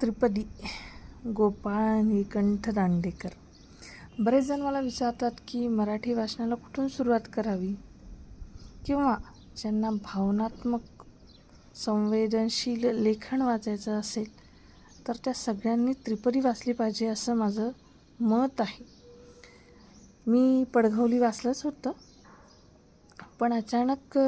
त्रिपदी गोपाळ निकंठ दांडेकर. बरेच जण मला विचारतात की मराठी वाचनाला कुठून सुरुवात करावी? किंवा ज्यांना भावनात्मक संवेदनशील लेखन वाचायचं असेल तर त्या सगळ्यांनी त्रिपदी वाचली पाहिजे असं माझं मत आहे. मी पडघवली वाचलंच होतं पण अचानक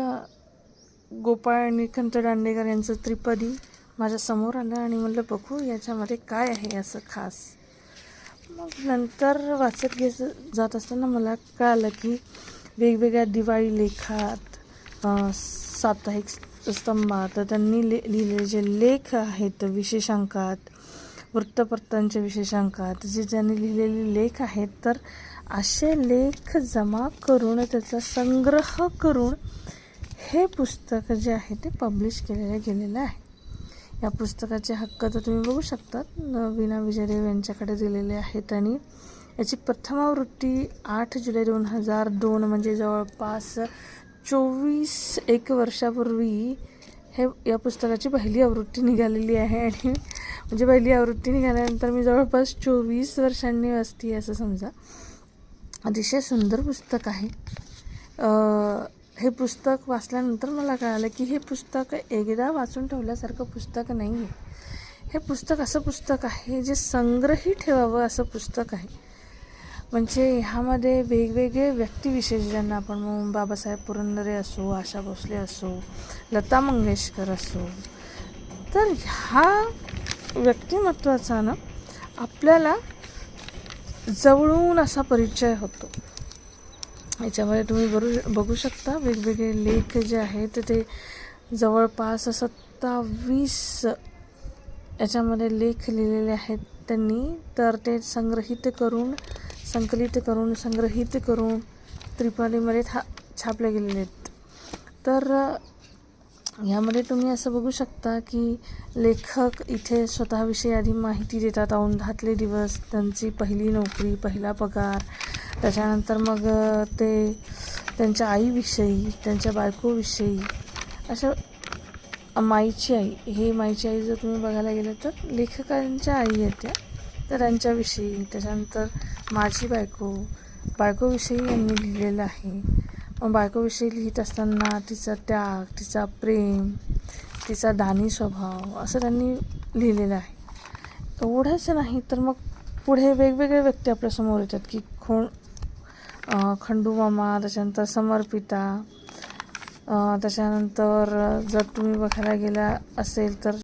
गोपाळ निकंठ दांडेकर यांचं त्रिपदी माझ्यासमोर आलं आणि म्हणलं बघू याच्यामध्ये काय आहे असं खास. मग नंतर वाचत घेत जात असताना मला कळालं की वेगवेगळ्या दिवाळी लेखात साप्ताहिक स्तंभात त्यांनी ले लिहिलेले जे लेख आहेत विशेषांकात वृत्तपत्रांच्या विशेषांकात जे ज्यांनी लिहिलेले लेख आहेत तर असे लेख जमा करून त्याचा संग्रह करून हे पुस्तक जे आहे ते पब्लिश केलेलं गेलेलं आहे. या पुस्तकाचे हक्क तर तुम्ही बघू शकता विना विजयदेव यांच्याकडे दिलेले आहेत आणि याची प्रथमावृत्ती आठ जुलै दोन हजार दोन म्हणजे जवळपास चोवीस एक वर्षापूर्वी हे या पुस्तकाची पहिली आवृत्ती निघालेली आहे. आणि म्हणजे पहिली आवृत्ती निघाल्यानंतर मी जवळपास चोवीस वर्षांनी वाचते असं समजा. अतिशय सुंदर पुस्तक आहे. हे पुस्तक वाचल्यानंतर मला कळालं की हे पुस्तक एकदा वाचून ठेवल्यासारखं पुस्तक नाही आहे हे पुस्तक असं पुस्तक आहे जे संग्रही ठेवावं असं पुस्तक आहे. म्हणजे ह्यामध्ये वेगवेगळे व्यक्तिविशेष ज्यांना आपण मग बाबासाहेब पुरंदरे असो आशा भोसले असो लता मंगेशकर असो तर ह्या व्यक्तिमत्वाचा ना आपल्याला जवळून असा परिचय होतो. याच्यामध्ये तुम्ही बरू बघू शकता. वेगवेगळे लेख जे आहेत ते जवळपास सत्तावीस याच्यामध्ये लेख लिहिलेले आहेत त्यांनी. तर ते संग्रहित करून संकलित करून संग्रहित करून त्रिपालीमध्ये था छापले गेलेले आहेत. तर यामध्ये तुम्ही असं बघू शकता की लेखक इथे स्वतःविषयी आधी माहिती देतात. औंधातले दिवस त्यांची पहिली नोकरी पहिला पगार त्याच्यानंतर मग ते त्यांच्या आईविषयी त्यांच्या बायकोविषयी अशा माईची आई हे माईची आई जर तुम्ही बघायला गेलं तर लेखकांच्या आई आहेत त्या तर त्यांच्याविषयी. त्याच्यानंतर माझी बायको बायकोविषयी यांनी लिहिलेलं आहे. मग बायकोविषयी लिहित असताना तिचा त्याग तिचा प्रेम तिचा दानी स्वभाव असं त्यांनी लिहिलेलं आहे. एवढंच नाही तर मग पुढे वेगवेगळे व्यक्ती आपल्यासमोर येतात की कोण अं, खंडू मामा त्याच्यानंतर समर्पिता त्याच्यानंतर जर तुम्ही बघायला गेला असेल तर